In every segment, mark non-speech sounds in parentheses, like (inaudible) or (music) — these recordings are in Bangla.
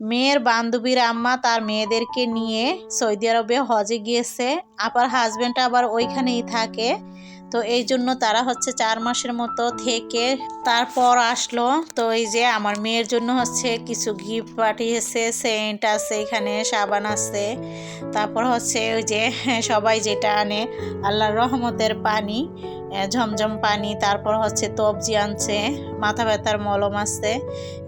মেয়ের বান্ধবীর আম্মা তার মেয়েদেরকে নিয়ে সৌদি আরবে হজে গিয়েছে আবার হাজব্যান্ড আবার ওইখানেই থাকে। তো এই জন্য তারা হচ্ছে চার মাসের মতো থেকে তারপর আসলো। তো এই যে আমার মেয়ের জন্য হচ্ছে কিছু গিফট পাঠিয়েছে, সেন্ট আছে, এখানে সাবান আছে। তারপর হচ্ছে ওই যে সবাই যেটা আনে, আল্লাহর রহমতের পানি। ঝমঝম পানি, তারপর হচ্ছে তবজি আনছে, মাথা ব্যথার মলম আছে,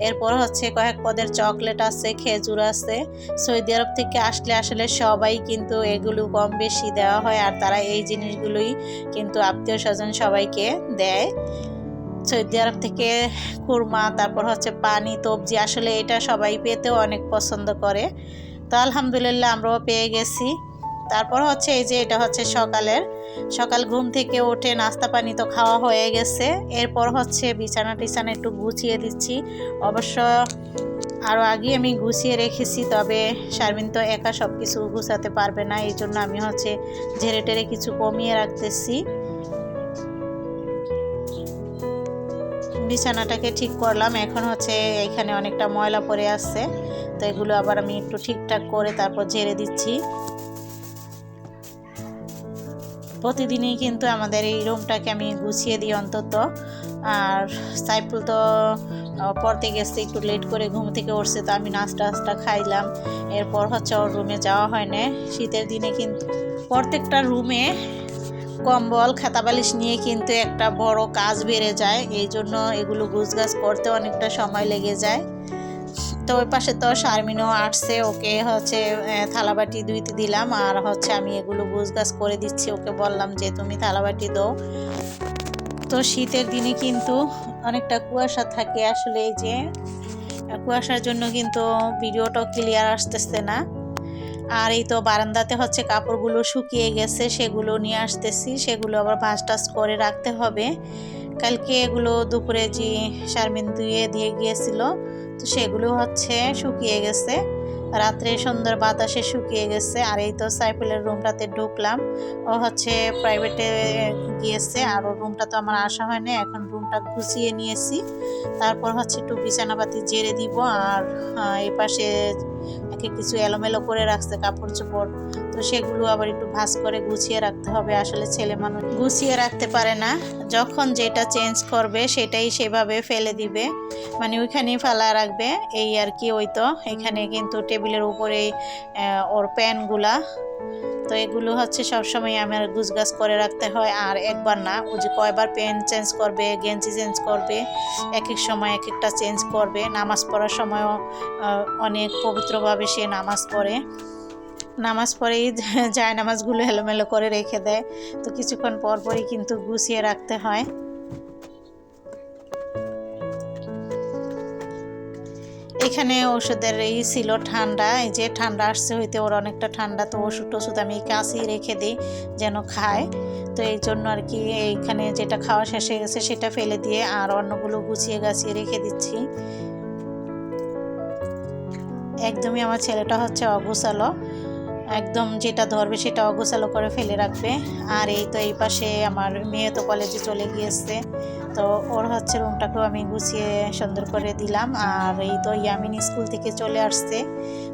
এরপর হচ্ছে কয়েক পদের চকলেট আছে, খেজুর আছে। সৌদি আরব থেকে আসলে আসলে সবাই কিন্তু এগুলো কম বেশি দেওয়া হয় আর তারা এই জিনিসগুলোই কিন্তু আত্মীয় স্বজন সবাইকে দেয়। সৌদি আরব থেকে খুরমা, তারপর হচ্ছে পানি, তবজি আসলে এটা সবাই পেতেও অনেক পছন্দ করে। তো আলহামদুলিল্লাহ আমরাও পেয়ে গেছি। তারপর হচ্ছে এই যে এটা হচ্ছে সকালের, সকাল ঘুম থেকে উঠে নাস্তা পানি তো খাওয়া হয়ে গেছে। এরপর হচ্ছে বিছানা টিছানা একটু গুছিয়ে দিচ্ছি। অবশ্য আরও আগে আমি গুছিয়ে রেখেছি, তবে শারমিন তো একা সব কিছু গুছাতে পারবে না, এই জন্য আমি হচ্ছে ঝেড়ে টেরে কিছু কমিয়ে রাখতেছি। বিছানাটাকে ঠিক করলাম, এখন হচ্ছে এখানে অনেকটা ময়লা পড়ে আছে, তো এগুলো আবার আমি একটু ঠিকঠাক করে তারপর ঝেড়ে দিচ্ছি। প্রতিদিনই কিন্তু আমাদের এই রুমটাকে আমি গুছিয়ে দিই অন্তত। আর সাইফুল তো পড়তে গেছে একটু লেট করে ঘুম থেকে উঠছে, তো আমি নাস্তা টাস্তা খাইলাম। এরপর হচ্ছে ওর রুমে যাওয়া হয় না শীতের দিনে কিন্তু প্রত্যেকটা রুমে কম্বল খাতা বালিশ নিয়ে কিন্তু একটা বড় কাজ বেড়ে যায়। এই জন্য এগুলো গুছগাছ করতে অনেকটা সময় লেগে যায়। তো ওই পাশে তো শারমিনও আসছে, ওকে হচ্ছে থালাবাটি ধুইতে দিলাম। আর হচ্ছে আমি এগুলো গুছগাছ করে দিচ্ছি, ওকে বললাম যে তুমি থালাবাটি দাও। তো শীতের দিনে কিন্তু অনেকটা কুয়াশা থাকে আসলে এই যে কুয়াশার জন্য কিন্তু ভিডিওটাও ক্লিয়ার আসতেছে না। আর এই তো বারান্দাতে হচ্ছে কাপড়গুলো শুকিয়ে গেছে, সেগুলো নিয়ে আসতেছি, সেগুলো আবার ভাঁজ টাস করে রাখতে হবে। কালকে এগুলো দুপুরে যে শারমিন ধুয়ে দিয়ে গিয়েছিল তো সেগুলো হচ্ছে শুকিয়ে গেছে। রাত্রে সুন্দর বাতাসে শুকিয়ে গেছে। আর এই তো সাইফুলের রুমটাতে ঢুকলাম। ও হচ্ছে প্রাইভেটে গিয়েছে। আর ওর রুমটা তো আমার আসা হয়নি। এখন রুমটা গুছিয়ে নিয়েছি। তারপর হচ্ছে একটু বিছানাপাতি জেরে দিব। আর এ পাশে একে কিছু এলোমেলো করে রাখছে কাপড় চোপড়। তো সেগুলো আবার একটু ভাস করে গুছিয়ে রাখতে হবে, আসলে ছেলে মানুষ গুছিয়ে রাখতে পারে না। যখন যেটা চেঞ্জ করবে সেটাই সেভাবে ফেলে দিবে মানে ওইখানেই ফেলা রাখবে, এই আর কি, ওই তো। এখানে কিন্তু টেবিলের উপরে ওর প্যানগুলা তো এগুলো হচ্ছে সবসময় আমার গুছগাছ করে রাখতে হয়। আর একবার না ও যে কয়বার পেন চেঞ্জ করবে, গেঞ্জি চেঞ্জ করবে এক এক সময় এক একটা চেঞ্জ করবে। নামাজ পড়ার সময়ও অনেক পবিত্রভাবে সে নামাজ পড়ে। নামাজ পরেই যায় নামাজগুলো এলোমেলো করে রেখে দেয়। তো কিছুক্ষণ পরপরই কিন্তু গুছিয়ে রাখতে হয়। এখানে ওষুধের এই ছিল ঠান্ডা, এই যে ঠান্ডা আসছে হইতে ওর অনেকটা ঠান্ডা, তো ওষুধ টষুধ আমি কাছেই রেখে দিই যেন খায়। তো এই জন্য আর কি এইখানে যেটা খাওয়া শেষ হয়ে গেছে সেটা ফেলে দিয়ে আর অন্যগুলো গুছিয়ে গাছিয়ে রেখে দিচ্ছি। একদমই আমার ছেলেটা হচ্ছে অগুছালো। একদম যেটা ধরবে সেটা অগোছালো করে ফেলে রাখবে। আর এই তো এই পাশে আমার মেয়ে তো কলেজে চলে গিয়েছে। তো ওর হচ্ছে রুমটাকেও আমি গুছিয়ে সুন্দর করে দিলাম। আর এই তো ইয়ামিন স্কুল থেকে চলে আসছে।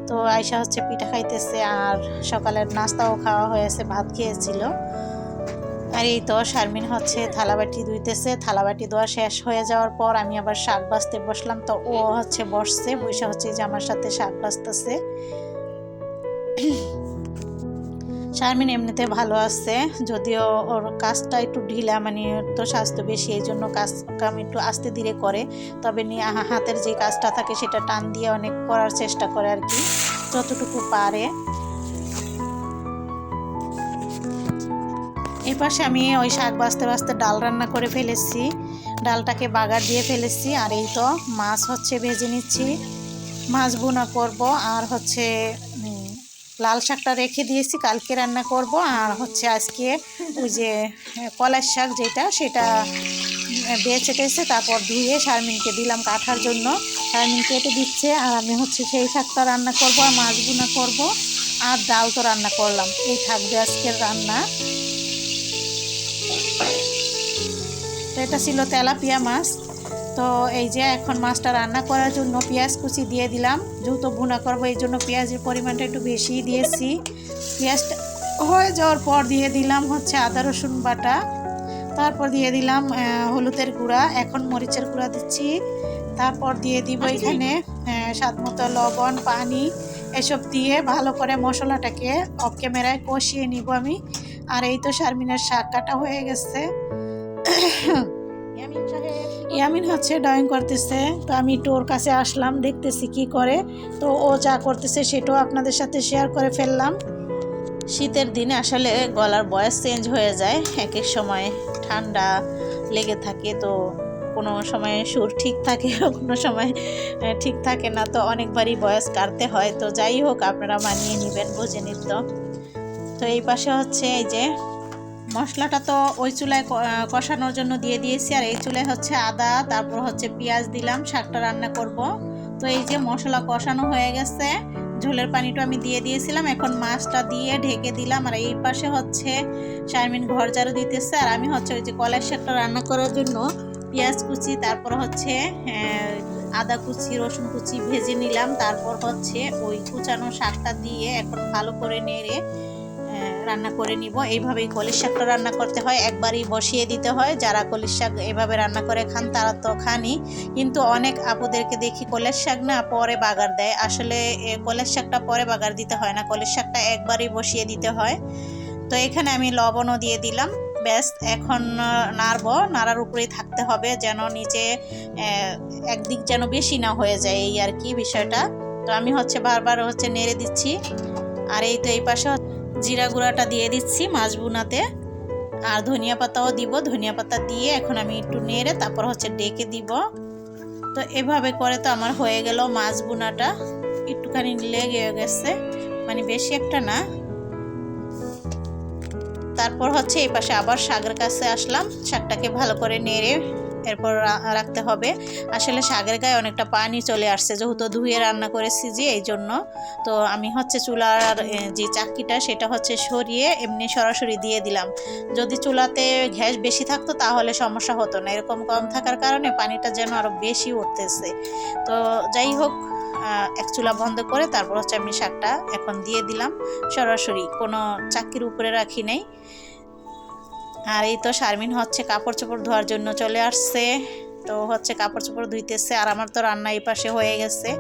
তো আয়সা হচ্ছে পিঠা খাইতেছে আর সকালের নাস্তাও খাওয়া হয়েছে, ভাত খেয়েছিল। আর এই তো শারমিন হচ্ছে থালাবাটি ধুইতেছে। থালাবাটি ধোয়া শেষ হয়ে যাওয়ার পর আমি আবার শাক বাছতে বসলাম। তো ও হচ্ছে বসছে, বসে হচ্ছে যে আমার সাথে শাক বাছতেছে শারমিন এমনিতে ভালো আছে, যদিও ওর কাজটা একটু ঢিলা মানে তো স্বাস্থ্য বেশি, এই জন্য কাজ কাম একটু আস্তে ধীরে করে। তবে নিয়ে হাতের যে কাজটা থাকে সেটা টান দিয়ে অনেক করার চেষ্টা করে আর কি, যতটুকু পারে। এই পাশে আমি ওই শাক বাছতে বাছতে ডাল রান্না করে ফেলেছি, ডালটাকে বাগার দিয়ে ফেলেছি, আর এই তো মাছ হচ্ছে ভেজে নিচ্ছি। মাছ বোনা করব, আর হচ্ছে লাল শাকটা রেখে দিয়েছি কালকে রান্না করব। আর হচ্ছে আজকে ওই যে আহ, কলার শাক যেটা সেটা বেছে টেছে তারপর ধুয়ে শারমিনকে দিলাম কাটার জন্য। শারমিন কেটে দিচ্ছে আর আমি হচ্ছে সেই শাকটা রান্না করব আর মাছ বোনা করব আর ডাল তো রান্না করলাম। এই থাকবে আজকের রান্না। এটা ছিল তেলাপিয়া মাছ। তো এই যে এখন মাছটা রান্না করার জন্য পেঁয়াজ কুচি দিয়ে দিলাম। যেহেতু ভুনা করব এই জন্য পেঁয়াজের পরিমাণটা একটু বেশি দিয়েছি। পেঁয়াজটা হয়ে যাওয়ার পর দিয়ে দিলাম হচ্ছে আদা রসুন বাটা। তারপর দিয়ে দিলাম হলুদের গুঁড়া। এখন মরিচের গুঁড়া দিচ্ছি। তারপর দিয়ে দিব এখানে স্বাদ মতো লবণ পানি এসব দিয়ে ভালো করে মশলাটাকে অফ ক্যামেরায় কষিয়ে নিব আমি। আর এই তো শারমিনের শাক কাটা হয়ে গেছে। ইয়ামিন হচ্ছে ড্রয়িং করতেছে, তো আমি একটু ওর কাছে আসলাম, দেখতেছি কি করে। তো ও যা করতেছে সেটাও আপনাদের সাথে শেয়ার করে ফেললাম। শীতের দিনে আসলে গলার বয়স চেঞ্জ হয়ে যায়, এক এক সময় ঠান্ডা লেগে থাকে, তো কোনো সময় সুর ঠিক থাকে, (laughs) কোনো সময় ঠিক থাকে না, তো অনেকবারই বয়স কাটতে হয়। তো যাই হোক, আপনারা মানিয়ে নেবেন, বুঝে নিত। তো এই পাশে হচ্ছে এই যে মশলাটা তো ওই চুলায় কষানোর জন্য দিয়ে দিয়েছি, আর এই চুলায় হচ্ছে আদা, তারপর হচ্ছে পেঁয়াজ দিলাম, শাকটা রান্না করব। তো এই যে মশলা কষানো হয়ে গেছে, ঝোলের পানিটা আমি দিয়ে দিয়েছিলাম, এখন মাছটা দিয়ে ঢেকে দিলাম, আর এই পাশে হচ্ছে শারমিন ঘর ঝাড়ু দিতেছে, আর আমি হচ্ছে ওই যে কলের শাকটা রান্না করার জন্য পেঁয়াজ কুচি, তারপর হচ্ছে আদা কুচি, রসুন কুচি ভেজে নিলাম, তারপর হচ্ছে ওই কুচানো শাকটা দিয়ে এখন ভালো করে নেড়ে রান্না করে নিব। এইভাবেই কলির শাকটা রান্না করতে হয়। একবারই বসিয়ে দিতে হয়। যারা কলির শাক এভাবে রান্না করে খান, তারা তো খানি কিন্তু অনেক আপুদেরকে দেখি কলের শাক না পরে বাগার দেয়। আসলে কলের শাকটা পরে বাগার দিতে হয় না। কলের শাকটা একবারই বসিয়ে দিতে হয়। তো এখানে আমি লবণও দিয়ে দিলাম। ব্যাস, এখন নাড়বো। নাড়ার উপরেই থাকতে হবে যেন নিচে একদিক যেন বেশি না হয়ে যায়। এই আর কি বিষয়টা। তো আমি হচ্ছে বারবার হচ্ছে নেড়ে দিচ্ছি। আর এই তো এই পাশে জিরা গুঁড়াটা দিয়ে দিচ্ছি মাছ বুনাতে আর ধনিয়া পাতাও দিব। ধনিয়া পাতা দিয়ে এখন আমি একটু নেড়ে তারপর হচ্ছে ডেকে দিব। তো এভাবে করে তো আমার হয়ে গেল মাছ বুনাটা একটুখানি লেগে গেছে। মানে বেশি একটা না। তারপর হচ্ছে এই পাশে আবার শাকের কাছে আসলাম। শাকটাকে ভালো করে নেড়ে এরপর রাখতে হবে। আসলে শাকের গায়ে অনেকটা পানি চলে আসছে, যেহেতু ধুয়ে রান্না করেছি যে, এই জন্য। তো আমি হচ্ছে চুলার যে চাকিটা সেটা হচ্ছে সরিয়ে এমনি সরাসরি দিয়ে দিলাম। যদি চুলাতে গ্যাস বেশি থাকতো, তাহলে সমস্যা হতো না। এরকম কম থাকার কারণে পানিটা যেন আরও বেশি উঠতেছে। তো যাই হোক এক চুলা বন্ধ করে তারপর হচ্ছে আমি শাকটা এখন দিয়ে দিলাম। সরাসরি, কোনো চাকির উপরে রাখি নাই। আর এই তো শারমিন হচ্ছে কাপড় চোপড় ধোয়ার জন্য চলে আসছে। তো হচ্ছে কাপড় চোপড় ধুইতেছে আর আমার তো রান্না এই পাশে হয়ে গেছে।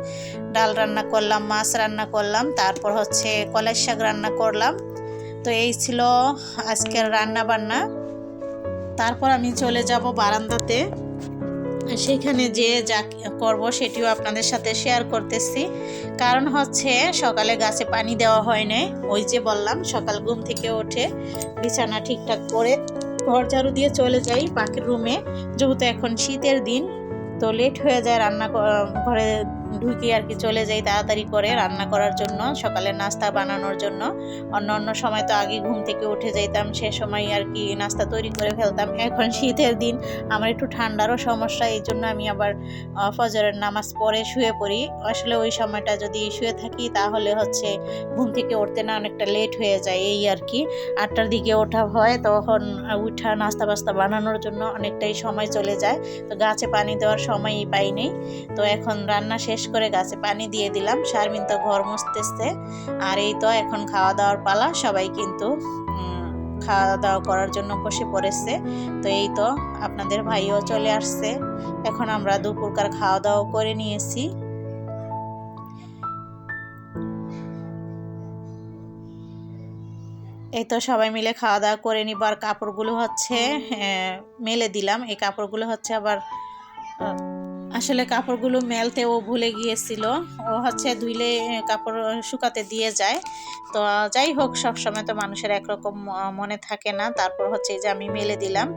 ডাল রান্না করলাম, মাছ রান্না করলাম, তারপর হচ্ছে কলাই শাক রান্না করলাম। তো এই ছিল আজকের রান্না বান্না তারপর আমি চলে যাব বারান্দাতে। সেখানে যে যা করব সেটিও আপনাদের সাথে শেয়ার করতেছি। কারণ হচ্ছে সকালে গাছে পানি দেওয়া হয় নাই, ওই যে বললাম সকাল ঘুম থেকে উঠে বিছানা ঠিকঠাক করে ঘর ঝাড়ু দিয়ে চলে যাই পাখির রুমে। যেহেতু এখন শীতের দিন, তো লেট হয়ে যায় রান্না ঘরে ঢুকি আর কি চলে যাই তাড়াতাড়ি করে রান্না করার জন্য, সকালে নাস্তা বানানোর জন্য। অন্য অন্য সময় তো আগে ঘুম থেকে উঠে যেতাম সে সময় আর কি নাস্তা তৈরি করে ফেলতাম। এখন শীতের দিন, আমার একটু ঠান্ডারও সমস্যা, এই জন্য আমি আবার ফজরের নামাজ পরে শুয়ে পড়ি। আসলে ওই সময়টা যদি শুয়ে থাকি, তাহলে হচ্ছে ঘুম থেকে উঠতে না অনেকটা লেট হয়ে যায়, এই আর কি। আটটার দিকে ওঠা হয়, তখন উঠা, নাস্তা বাস্তা বানানোর জন্য অনেকটাই সময় চলে যায়। তো গাছে পানি দেওয়ার সময়ই পাই নেই। তো এখন রান্না শেষ করে গাছে পানি দিয়ে দিলাম। শারমিন তো ঘর মুছতেছে। আর এই তো এখন খাওয়া দাওয়ার পালা। সবাই কিন্তু খাওয়া দাওয়া করার জন্য বসে পড়েছে। তো এই তো আপনাদের ভাইও চলে আসছে। এখন আমরা দুপুরকার খাওয়া দাওয়া করে নিয়েছি। এই তো সবাই মিলে খাওয়া দাওয়া করে নিব আর কাপড়গুলো হচ্ছে আহ, মেলে দিলাম। এই কাপড়গুলো হচ্ছে আবার আসলে কাপড়গুলো মেলতে ও ভুলে গিয়েছিল। ও হচ্ছে ধুইলে কাপড় শুকাতে দিয়ে যায়। তো, যাই হোক, সবসময় তো মানুষের একরকম মনে থাকে না। তারপর হচ্ছে যে আমি মেলে দিলাম।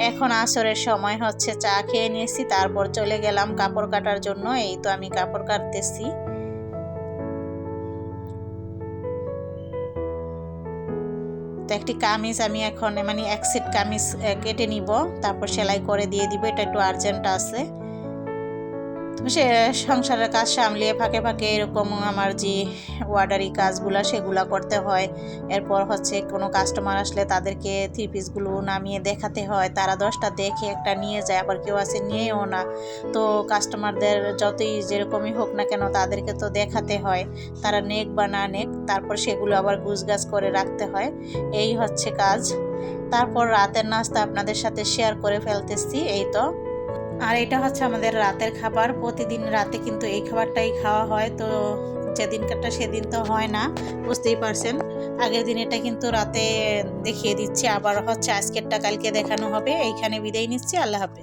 এখন আসরের সময় হচ্ছে চা খেয়ে নিয়েছি, তারপর চলে গেলাম কাপড় কাটার জন্য। এই তো আমি কাপড় কাটতেছি। তো একটি কামিজ আমি এখন মানে এক সেট কামিজ কেটে নিব। তারপর সেলাই করে দিয়ে দিব। এটা একটু আর্জেন্ট আছে। সে সংসারের কাজ সামলিয়ে ফাঁকে ফাঁকে এরকম আমার যে ওয়ার্ডারি কাজগুলো সেগুলো করতে হয়। এরপর হচ্ছে কোনো কাস্টমার আসলে তাদেরকে থ্রি পিসগুলো নামিয়ে দেখাতে হয়। তারা দশটা দেখে একটা নিয়ে যায়, আবার কেউ আছে নিয়েও না। তো কাস্টমারদের যতই যেরকমই হোক না কেন তাদেরকে তো দেখাতে হয়। তারা নেক বা না নেক, তারপর সেগুলো আবার গুছগাছ করে রাখতে হয়। এই হচ্ছে কাজ। তারপর রাতের নাস্তা আপনাদের সাথে শেয়ার করে ফেলতেছি, এই তো। আর এটা হচ্ছে আমাদের রাতের খাবার। প্রতিদিন রাতে কিন্তু এই খাবারটাই খাওয়া হয়। তো যেদিনকারটা সেদিন তো হয় না, বুঝতেই পারছেন। আগের দিন এটা কিন্তু রাতে দেখিয়ে দিচ্ছি। আবার হচ্ছে আজকেরটা কালকে দেখানো হবে। এইখানে বিদায় নিচ্ছি। আল্লাহ হাফেজ।